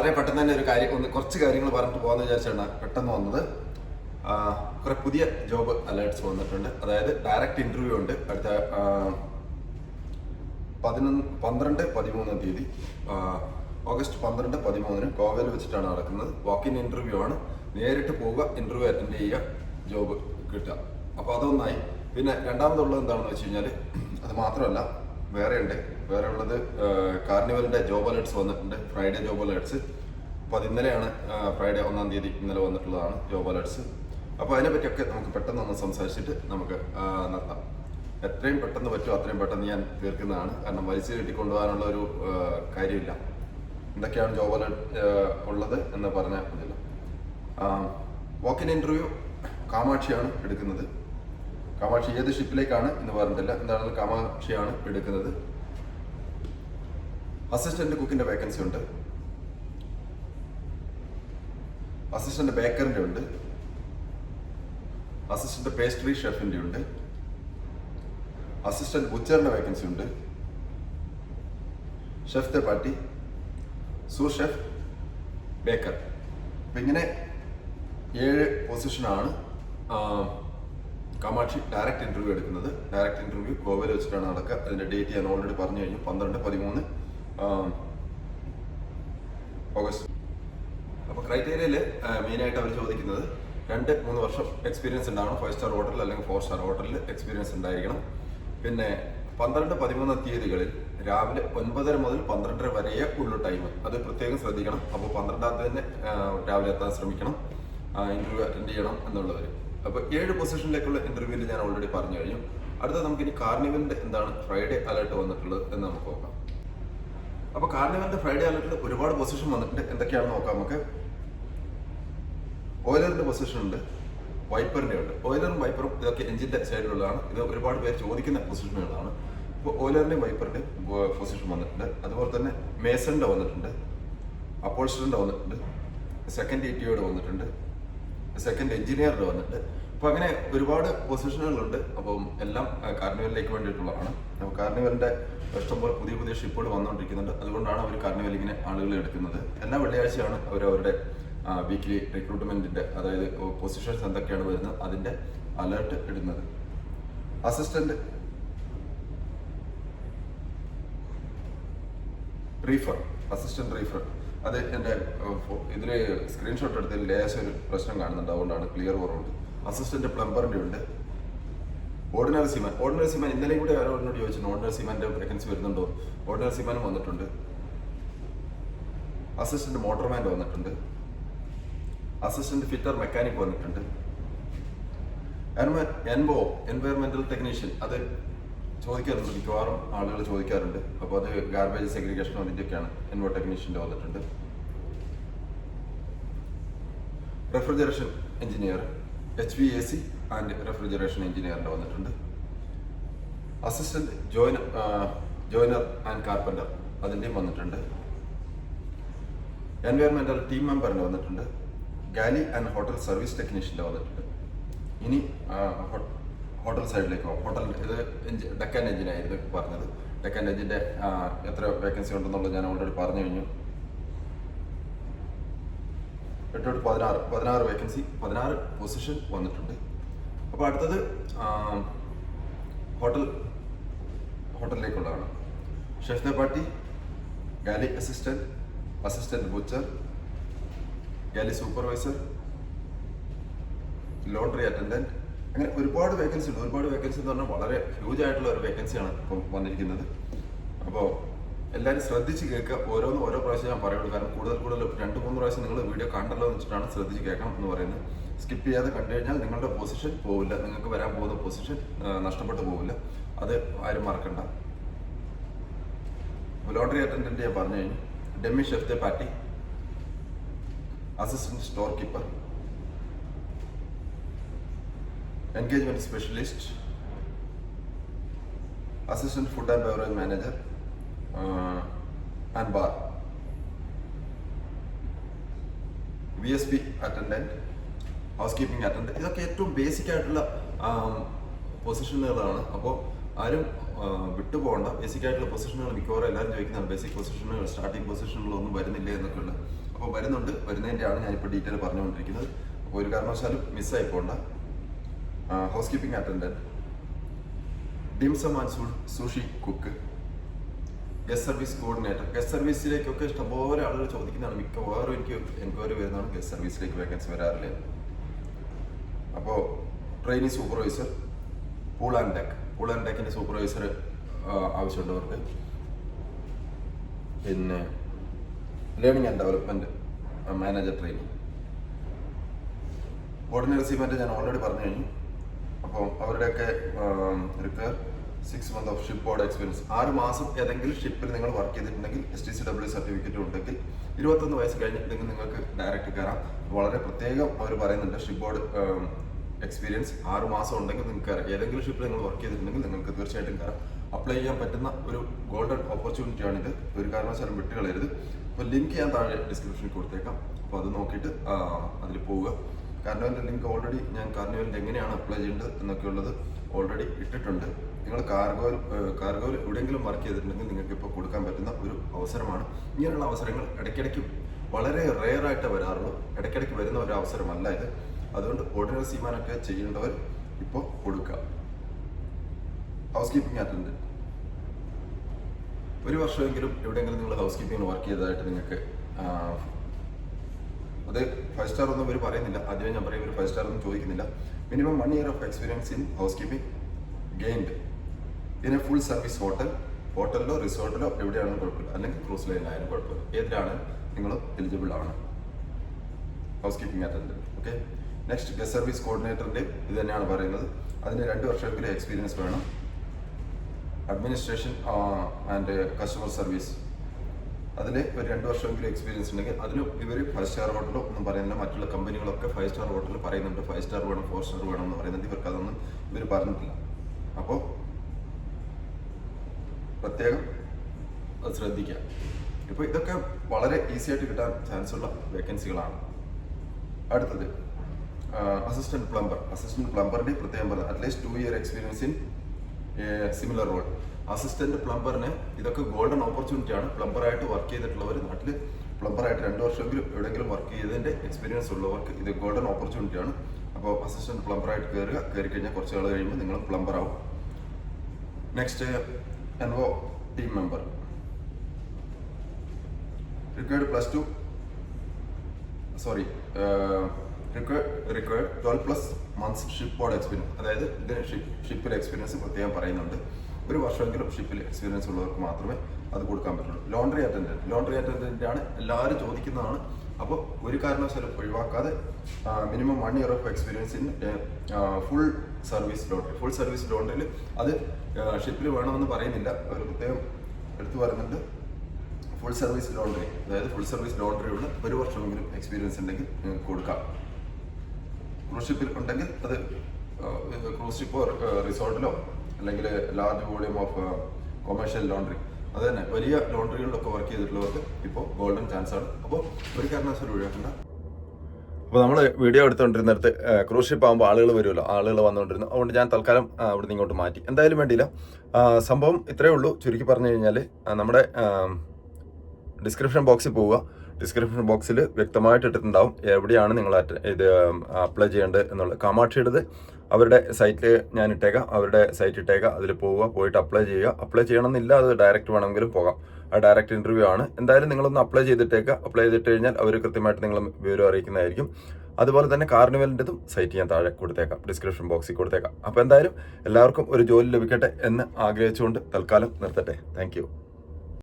വളരെ പെട്ടെന്ന് തന്നെ ഒരു കാര്യം ഒന്ന് കുറച്ച് കാര്യങ്ങൾ പറഞ്ഞിട്ട് പോകാന്ന് വിചാരിച്ചാണ് പെട്ടെന്ന് വന്നത്. കുറെ പുതിയ ജോബ് അലേർട്സ് വന്നിട്ടുണ്ട്. അതായത് ഡയറക്റ്റ് ഇന്റർവ്യൂ ഉണ്ട്. അടുത്ത പതിനൊന്ന് പന്ത്രണ്ട് പതിമൂന്നാം തീയതി. ഓഗസ്റ്റ് പന്ത്രണ്ട് പതിമൂന്നിന് ഗോവയിൽ വെച്ചിട്ടാണ് നടക്കുന്നത്. വാക്ക് ഇൻ ഇന്റർവ്യൂ ആണ്. നേരിട്ട് പോവുക ഇന്റർവ്യൂ അറ്റൻഡ് ചെയ്യുക ജോബ് കിട്ടുക. അപ്പോൾ അതൊന്നായി. പിന്നെ രണ്ടാമതുള്ളത് എന്താണെന്ന് വെച്ച് കഴിഞ്ഞാൽ അത് മാത്രമല്ല വേറെ ഉണ്ട് വേറെ ഉള്ളത് കാർണിവലിന്റെ ജോബ് അലേർട്സ് വന്നിട്ടുണ്ട്. ഫ്രൈഡേ ജോബ് അലേർട്സ് അപ്പോൾ അത് ഇന്നലെയാണ് ഫ്രൈഡേ ഒന്നാം തീയതി ഇന്നലെ വന്നിട്ടുള്ളതാണ് ജോബ് അലേർട്സ് അപ്പോൾ അതിനെപ്പറ്റിയൊക്കെ നമുക്ക് പെട്ടെന്ന് ഒന്ന് സംസാരിച്ചിട്ട് നമുക്ക് നടത്താം. എത്രയും പെട്ടെന്ന് പറ്റുമോ അത്രയും പെട്ടെന്ന് ഞാൻ തീർക്കുന്നതാണ്. കാരണം വലിച്ചു കെട്ടിക്കൊണ്ടുപോകാനുള്ള ഒരു കാര്യമില്ല. എന്തൊക്കെയാണ് ജോബ് അലേർട്ട് ഉള്ളത് എന്ന് പറഞ്ഞാൽ മതിയല്ലോ. വാക്കിൻ ഇന്റർവ്യൂ കാമാക്ഷിയാണ് എടുക്കുന്നത്. കാമാക്ഷി ഏത് ഷിപ്പിലേക്കാണ് എന്ന് പറഞ്ഞിട്ടില്ല. എന്താണെങ്കിലും കാമാക്ഷിയാണ് എടുക്കുന്നത്? അസിസ്റ്റന്റ് കുക്കിന്റെ വേക്കൻസി ഉണ്ട്. അസിസ്റ്റന്റ് ബേക്കറിന്റെ ഉണ്ട്. അസിസ്റ്റന്റ് പേസ്ട്രി ഷെഫിന്റെ ഉണ്ട്. അസിസ്റ്റന്റ് ബുച്ചറിന്റെ വേക്കൻസി ഉണ്ട്. Chef partie sous chef baker ഇങ്ങനെ ഏഴ് പൊസിഷനാണ് കാമാക്ഷി ഡയറക്റ്റ് ഇന്റർവ്യൂ എടുക്കുന്നത്. ഡയറക്റ്റ് ഇന്റർവ്യൂ ഗോവയിൽ വെച്ചിട്ടാണ് നടക്കുക. അതിന്റെ ഡേറ്റ് ഞാൻ ഓൾറെഡി പറഞ്ഞു കഴിഞ്ഞു. പന്ത്രണ്ട് പതിമൂന്ന് ഓഗസ്റ്റ്. അപ്പോൾ മെയിൻ ആയിട്ട് അവർ ചോദിക്കുന്നത് രണ്ട് മൂന്ന് വർഷം എക്സ്പീരിയൻസ് ഉണ്ടാവണം. ഫൈവ് സ്റ്റാർ ഹോട്ടലിൽ അല്ലെങ്കിൽ ഫോർ സ്റ്റാർ ഹോട്ടലിൽ എക്സ്പീരിയൻസ് ഉണ്ടായിരിക്കണം. പിന്നെ പന്ത്രണ്ട് പതിമൂന്ന് തീയതികളിൽ രാവിലെ ഒൻപതര മുതൽ പന്ത്രണ്ടര വരെയേ ഉള്ളൂ ടൈം അത് പ്രത്യേകം ശ്രദ്ധിക്കണം. അപ്പോൾ പന്ത്രണ്ടാമത്തെ തന്നെ രാവിലെ എത്താൻ ശ്രമിക്കണം. ഇന്റർവ്യൂ അറ്റൻഡ് ചെയ്യണം എന്നുള്ളവർ അപ്പോൾ ഏഴ് പൊസിഷനിലേക്കുള്ള ഇന്റർവ്യൂവിൽ ഞാൻ ഓൾറെഡി പറഞ്ഞു കഴിഞ്ഞു. അടുത്ത നമുക്ക് ഇനി കാർണിവലിന്റെ എന്താണ് ഫ്രൈഡേ അലേർട്ട് വന്നിട്ടുള്ളത് എന്ന് നമുക്ക് നോക്കാം. അപ്പൊ കാർണിവലിന്റെ ഫ്രൈഡേ അലർട്ടിൽ ഒരുപാട് പൊസിഷൻ വന്നിട്ടുണ്ട്. എന്തൊക്കെയാണെന്ന് നോക്കാം നമുക്ക്. ഓയിലറിന്റെ പൊസിഷൻ ഉണ്ട്. വൈപ്പറിന്റെ ഉണ്ട്. ഓയിലറും വൈപ്പറും ഇതൊക്കെ എഞ്ചിന്റെ സൈഡിലുള്ളതാണ് ഇത് ഒരുപാട് പേര് ചോദിക്കുന്ന പൊസിഷനുകളാണ് ഇപ്പോൾ ഓയിലറിന്റെയും വൈപ്പറിന്റെയും പൊസിഷൻ വന്നിട്ടുണ്ട്. അതുപോലെ തന്നെ മേസണിന്റെ വന്നിട്ടുണ്ട്. അപ്പോൾസ്റ്ററിന്റെ വന്നിട്ടുണ്ട്. സെക്കൻഡ് ഇ ടിയുടെ വന്നിട്ടുണ്ട്. സെക്കൻഡ് എഞ്ചിനീയർ വന്നിട്ട്. അപ്പൊ അങ്ങനെ ഒരുപാട് പൊസിഷനുകളുണ്ട് അപ്പം എല്ലാം കാർണിവലിലേക്ക് വേണ്ടിയിട്ടുള്ളതാണ്. അപ്പോൾ കാർണിവലിന്റെ ഇഷ്ടംപോലെ പുതിയ പുതിയ ഷിപ്പുകൾ വന്നുകൊണ്ടിരിക്കുന്നുണ്ട് അതുകൊണ്ടാണ് അവർ കാർണിവൽ ഇങ്ങനെ ആളുകൾ എടുക്കുന്നത്. എല്ലാ വെള്ളിയാഴ്ചയാണ് അവർ അവരുടെ വീക്ക്ലി റിക്രൂട്ട്മെന്റിന്റെ അതായത് പൊസിഷൻസ് എന്തൊക്കെയാണ് വരുന്നത് അതിന്റെ അലേർട്ട് ഇടുന്നത്. അസിസ്റ്റന്റ് റീഫർ അസിസ്റ്റന്റ് റീഫർ അത് എന്റെ ഇതിൽ സ്ക്രീൻഷോട്ട് എടുത്തതിൽ ലേശം ഒരു പ്രശ്നം കാണുന്നുണ്ട്. അതുകൊണ്ടാണ് ക്ലിയർ കുറവുണ്ട് അസിസ്റ്റന്റ് പ്ലംബറിന്റെ ഉണ്ട്. ഓർഡിനറി സിമാൻ ഓർഡിനറി സിമാൻ ഇന്നലെ കൂടെ ആരോ എന്നോട് ചോദിച്ചു ഓർഡിനറി സിമാന്റെ വേക്കൻസി വരുന്നുണ്ടോ? ഓർഡിനറി സിമാനും വന്നിട്ടുണ്ട്. അസിസ്റ്റന്റ് മോട്ടർമാൻ വന്നിട്ടുണ്ട്. അസിസ്റ്റന്റ് ഫിറ്റർ മെക്കാനിക് വന്നിട്ടുണ്ട്. എൻബോ എൻവയർമെന്റൽ ടെക്നീഷ്യൻ അത് ചോദിക്കാറുണ്ട് മിക്കവാറും ആളുകൾ ചോദിക്കാറുണ്ട്. അപ്പോൾ അത് ഗാർബേജ് സെഗ്രിഗേഷൻ അതിന്റെയൊക്കെയാണ് എൻവോ ടെക്നീഷ്യന്റെ വന്നിട്ടുണ്ട്. Refrigeration engineer H V A C and refrigeration എഞ്ചിനീയറിന്റെ വന്നിട്ടുണ്ട്. Assistant joiner joiner and carpenter അതിന്റെയും വന്നിട്ടുണ്ട്. എൻവയർമെന്റൽ ടീം മെമ്പറിന്റെ വന്നിട്ടുണ്ട്. ഗാലി ആൻഡ് ഹോട്ടൽ സർവീസ് ടെക്നീഷ്യന്റെ വന്നിട്ടുണ്ട്. ഇനി ഹോട്ടൽ സൈഡിലേക്ക്? ഹോട്ടൽ ഇത് ഡെക്കൻ ഡെക്കാൻ എഞ്ചിനായിരുന്നു പറഞ്ഞത്. ഡെക്കൻ എഞ്ചിന്റെ എത്ര വേക്കൻസി ഉണ്ടെന്നുള്ളത് ഞാൻ ഓൾറെഡി പറഞ്ഞു കഴിഞ്ഞു. എട്ടോട്ട് പതിനാറ് പതിനാറ് വേക്കൻസി പതിനാറ് പൊസിഷൻ വന്നിട്ടുണ്ട്. അപ്പോൾ അടുത്തത് hotel ഹോട്ടലിലേക്കുള്ളതാണ്. Chef the party galley assistant assistant butcher galley supervisor laundry attendant അങ്ങനെ ഒരുപാട് വേക്കൻസി ഉണ്ട്. ഒരുപാട് വേക്കൻസി എന്ന് പറഞ്ഞാൽ വളരെ ഹ്യൂജ് ആയിട്ടുള്ള ഒരു വേക്കൻസിയാണ് ഇപ്പം വന്നിരിക്കുന്നത്. അപ്പോൾ എല്ലാവരും ശ്രദ്ധിച്ച് കേൾക്കുക. ഓരോന്ന് ഓരോ പ്രാവശ്യം ഞാൻ പറയുള്ളൂ. കാരണം കൂടുതൽ കൂടുതൽ രണ്ട് മൂന്ന് പ്രാവശ്യം നിങ്ങൾ വീഡിയോ കണ്ടല്ലോ എന്ന് വെച്ചിട്ടാണ് ശ്രദ്ധിച്ച് കേൾക്കണം എന്ന് പറയുന്നത്. സ്കിപ്പ് ചെയ്യാതെ കണ്ടു കഴിഞ്ഞാൽ നിങ്ങളുടെ പൊസിഷൻ പോവില്ല. നിങ്ങൾക്ക് വരാൻ പോകുന്ന പൊസിഷൻ നഷ്ടപ്പെട്ടു പോവില്ല. അത് ആരും മറക്കണ്ട. ലോട്ടറി അറ്റൻഡന്റ് ഞാൻ പറഞ്ഞു കഴിഞ്ഞു. Demi chef de partie assistant storekeeper engagement specialist assistant food and beverage manager and bar V S P attendant housekeeping attendant ഇതൊക്കെ ഏറ്റവും ബേസിക് ആയിട്ടുള്ള പൊസിഷനുകളാണ് അപ്പോൾ ആരും ആ, വിട്ടുപോകണ്ട. ബേസിക് ആയിട്ടുള്ള പൊസിഷനുകൾ മിക്കവാറും എല്ലാവരും ചോദിക്കുന്നതാണ്. ബേസിക് പൊസിഷനുകൾ സ്റ്റാർട്ടിംഗ് പൊസിഷനുകളൊന്നും വരുന്നില്ല എന്നൊക്കെ ഉള്ളത് അപ്പോൾ വരുന്നുണ്ട്. വരുന്നതിന്റെയാണ് ഞാനിപ്പോൾ ഡീറ്റെയിൽ പറഞ്ഞുകൊണ്ടിരിക്കുന്നത്. അപ്പോൾ ഒരു കാരണവശാലും മിസ്സായി പോകണ്ട. Housekeeping attendant dim sum and sushi cook guest service coordinator guest സർവീസിലേക്കൊക്കെ ഇഷ്ടംപോലെ ആളുകൾ ചോദിക്കുന്നതാണ്. മിക്കവാറും എനിക്ക് എൻക്വയറി വരുന്നതാണ് ഗസ്റ്റ് സർവീസിലേക്ക് വേക്കൻസി വരാറില്ല. അപ്പോൾ training supervisor pool and deck pool and ഡെക്കിന്റെ supervisor ആവശ്യമുള്ളവർക്ക് പിന്നെ learning and development manager training ordinary seaman ഞാൻ ഓൾറെഡി പറഞ്ഞു കഴിഞ്ഞു. അപ്പോൾ അവരുടെയൊക്കെ require six month of shipboard experience ആറ് മാസം ഏതെങ്കിലും ഷിപ്പിൽ നിങ്ങൾ വർക്ക് ചെയ്തിട്ടുണ്ടെങ്കിൽ S T C W certificate ഉണ്ടെങ്കിൽ ഇരുപത്തൊന്ന് വയസ്സ് കഴിഞ്ഞിട്ടുണ്ടെങ്കിൽ നിങ്ങൾക്ക് ഡയറക്റ്റ് കയറാം വളരെ പ്രത്യേകം അവർ പറയുന്നുണ്ട് ഷിപ്പ് ബോർഡ് എക്സ്പീരിയൻസ് ആറ് മാസം ഉണ്ടെങ്കിൽ നിങ്ങൾക്ക് കയറാം ഏതെങ്കിലും ഷിപ്പിൽ നിങ്ങൾ വർക്ക് ചെയ്തിട്ടുണ്ടെങ്കിൽ നിങ്ങൾക്ക് തീർച്ചയായിട്ടും കയറാം അപ്ലൈ ചെയ്യാൻ പറ്റുന്ന ഒരു ഗോൾഡൻ ഓപ്പർച്യൂണിറ്റി ആണിത് ഒരു കാരണവശാലും വിട്ടുകളയരുത്. അപ്പോൾ ലിങ്ക് ഞാൻ താഴെ ഡിസ്ക്രിപ്ഷനിൽ കൊടുത്തേക്കാം. അപ്പോൾ അത് നോക്കിയിട്ട് അതിൽ പോവുക. കാർണിവലിന്റെ ലിങ്ക് ഓൾറെഡി ഞാൻ കാർണിവലിന്റെ എങ്ങനെയാണ് അപ്ലൈ ചെയ്യേണ്ടത് എന്നൊക്കെ ഉള്ളത് ഓൾറെഡി ഇട്ടിട്ടുണ്ട്. നിങ്ങൾ കാർഗോയിൽ കാർഗോയിൽ എവിടെയെങ്കിലും വർക്ക് ചെയ്തിട്ടുണ്ടെങ്കിൽ നിങ്ങൾക്ക് ഇപ്പോൾ കൊടുക്കാൻ പറ്റുന്ന ഒരു അവസരമാണ്. ഇങ്ങനെയുള്ള അവസരങ്ങൾ ഇടയ്ക്കിടയ്ക്ക് വളരെ റെയർ ആയിട്ട് വരാറുള്ളൂ. ഇടയ്ക്കിടയ്ക്ക് വരുന്ന ഒരു അവസരമല്ല ഇത്. അതുകൊണ്ട് ഓർഡിനറി സീമാനൊക്കെ ചെയ്യേണ്ടവർ ഇപ്പോൾ കൊടുക്കുക. ഹൗസ് കീപ്പിംഗ് അറ്റൻഡന്റ് ഒരു വർഷമെങ്കിലും എവിടെയെങ്കിലും നിങ്ങൾ ഹൗസ് കീപ്പിംഗിൽ വർക്ക് ചെയ്തതായിട്ട് നിങ്ങൾക്ക് അത് ഫൈവ് സ്റ്റാർ ഒന്നും ഇവർ പറയുന്നില്ല. ആദ്യമേ ഞാൻ പറയും ഇവർ ഫൈവ് സ്റ്റാർ ഒന്നും ചോദിക്കുന്നില്ല. Minimum one year of experience in housekeeping gained in a full service hotel ഹോട്ടലിലോ റിസോർട്ടിലോ എവിടെയാണെങ്കിലും കുഴപ്പമില്ല. അല്ലെങ്കിൽ ക്രൂസ് ലൈനിലായാലും കുഴപ്പമില്ല. ഏതിലാണ് നിങ്ങൾ എലിജിബിൾ ആണ്? Housekeeping attendant okay next guest service കോർഡിനേറ്ററിന്റെ ഇത് തന്നെയാണ് പറയുന്നത്. അതിന് രണ്ട് വർഷമെങ്കിലും എക്സ്പീരിയൻസ് വേണം. അഡ്മിനിസ്ട്രേഷൻ ആൻഡ് കസ്റ്റമർ സർവീസ് അതിൽ ഒരു രണ്ട് വർഷമെങ്കിലും എക്സ്പീരിയൻസ് ഉണ്ടെങ്കിൽ അതിന് ഇവർ ഫൈവ് സ്റ്റാർ ഹോട്ടലോ ഒന്നും പറയുന്നില്ല. മറ്റുള്ള കമ്പനികളൊക്കെ ഫൈവ് സ്റ്റാർ ഹോട്ടൽ പറയുന്നുണ്ട്. ഫൈവ് സ്റ്റാർ വേണം ഫോർ സ്റ്റാർ വേണം എന്ന് പറയുന്നത് ഇവർക്ക് അതൊന്നും ഇവർ പറഞ്ഞിട്ടില്ല. അപ്പോൾ പ്രത്യേകം അത് ശ്രദ്ധിക്കുക. ഇപ്പോൾ ഇതൊക്കെ വളരെ ഈസി ആയിട്ട് കിട്ടാൻ ചാൻസ് ഉള്ള വേക്കൻസികളാണ് അടുത്തത് അസിസ്റ്റന്റ് പ്ലംബർ അസിസ്റ്റന്റ് പ്ലംബറിന്റെ പ്രത്യേകം പറഞ്ഞത് at least two year experience in similar role assistant പ്ലംബറിന് ഇതൊക്കെ ഗോൾഡൻ ഓപ്പർച്യൂണിറ്റി ആണ് പ്ലംബറായിട്ട് വർക്ക് ചെയ്തിട്ടുള്ളവർ നാട്ടിൽ പ്ലംബറായിട്ട് രണ്ട് വർഷമെങ്കിലും എവിടെയെങ്കിലും വർക്ക് ചെയ്തതിന്റെ എക്സ്പീരിയൻസ് ഉള്ളവർക്ക് ഇത് ഗോൾഡൻ ഓപ്പർച്യൂണിറ്റി ആണ് അപ്പോൾ അസിസ്റ്റന്റ് പ്ലംബറായിട്ട് കയറുക. കയറി കഴിഞ്ഞാൽ കുറച്ച് നാൾ കഴിയുമ്പോൾ നിങ്ങൾ പ്ലംബർ ആവും. Next എൻവോ team member required plus two sorry required twelve plus months shipboard experience അതായത് ഇതിന് ഷിപ്പ് ഷിപ്പിൽ എക്സ്പീരിയൻസ് പ്രത്യേകം പറയുന്നുണ്ട്. ഒരു വർഷമെങ്കിലും ഷിപ്പിൽ എക്സ്പീരിയൻസ് ഉള്ളവർക്ക് മാത്രമേ അത് കൊടുക്കാൻ പറ്റുള്ളൂ. ലോണ്ടറി അറ്റൻഡന്റ് ലോണ്ടറി അറ്റൻഡന്റ് ആണ് എല്ലാവരും ചോദിക്കുന്നതാണ്. അപ്പോൾ ഒരു കാരണവശാലും ഒഴിവാക്കാതെ minimum one year of experience in full service laundry full service ലോണ്ടറിയിൽ അത് ഷിപ്പിൽ വേണമെന്ന് പറയുന്നില്ല. അവർ പ്രത്യേകം എടുത്തു പറയുന്നുണ്ട്. ഫുൾ സർവീസ് ലോണ്ടറി അതായത് ഫുൾ സർവീസ് ലോണ്ടറി ഉള്ള ഒരു വർഷമെങ്കിലും എക്സ്പീരിയൻസ് ഉണ്ടെങ്കിൽ കൊടുക്കാം. ക്രൂസ് ഷിപ്പിൽ ഉണ്ടെങ്കിൽ അത് ക്രൂസ് ഷിപ്പോ റിസോർട്ടിലോ അല്ലെങ്കിൽ large volume of commercial laundry അത് തന്നെ. വലിയ ലോണ്ടറികളിലൊക്കെ വർക്ക് ചെയ്തിട്ടുള്ളവർക്ക് ഇപ്പോൾ ഗോൾഡൻ ചാൻസ് ആണ്. അപ്പോൾ ഒരു കാരണവശാലും ഒഴിവാക്കണ്ട. അപ്പോൾ നമ്മൾ വീഡിയോ എടുത്തുകൊണ്ടിരുന്നിടത്ത് ക്രൂസ് ഷിപ്പ് ആകുമ്പോൾ ആളുകൾ വരുമല്ലോ ആളുകൾ വന്നുകൊണ്ടിരുന്നു അതുകൊണ്ട് ഞാൻ തൽക്കാലം ഇവിടുന്ന് ഇങ്ങോട്ട് മാറ്റി. എന്തായാലും വേണ്ടിയില്ല. സംഭവം ഇത്രയേ ഉള്ളൂ. ചുരുക്കി പറഞ്ഞു കഴിഞ്ഞാൽ നമ്മുടെ ഡിസ്ക്രിപ്ഷൻ ബോക്സിൽ പോവുക. ഡിസ്ക്രിപ്ഷൻ ബോക്സിൽ വ്യക്തമായിട്ട് ഇട്ടിട്ടുണ്ടാവും എവിടെയാണ് നിങ്ങൾ ഇത് അപ്ലൈ ചെയ്യേണ്ടത് എന്നുള്ളത്. കാമാക്ഷിയുടേത് അവരുടെ സൈറ്റിൽ ഞാൻ ഇട്ടേക്കാം. അവരുടെ സൈറ്റ് ഇട്ടേക്കാം. അതിൽ പോവുക പോയിട്ട് അപ്ലൈ ചെയ്യുക. അപ്ലൈ ചെയ്യണമെന്നില്ല അത് ഡയറക്റ്റ് വേണമെങ്കിലും പോകാം. ആ ഡയറക്റ്റ് ഇന്റർവ്യൂ ആണ്. എന്തായാലും നിങ്ങളൊന്ന് അപ്ലൈ ചെയ്തിട്ടേക്കുക അപ്ലൈ ചെയ്തിട്ട് കഴിഞ്ഞാൽ അവർ കൃത്യമായിട്ട് നിങ്ങൾ വിവരം അറിയിക്കുന്നതായിരിക്കും. അതുപോലെ തന്നെ കാർണിവലിന്റെതും സൈറ്റ് ഞാൻ താഴെ കൊടുത്തേക്കാം. ഡിസ്ക്രിപ്ഷൻ ബോക്സിൽ കൊടുത്തേക്കാം. അപ്പോൾ എന്തായാലും എല്ലാവർക്കും ഒരു ജോലി ലഭിക്കട്ടെ എന്ന് ആഗ്രഹിച്ചുകൊണ്ട് തൽക്കാലം നിർത്തട്ടെ. താങ്ക്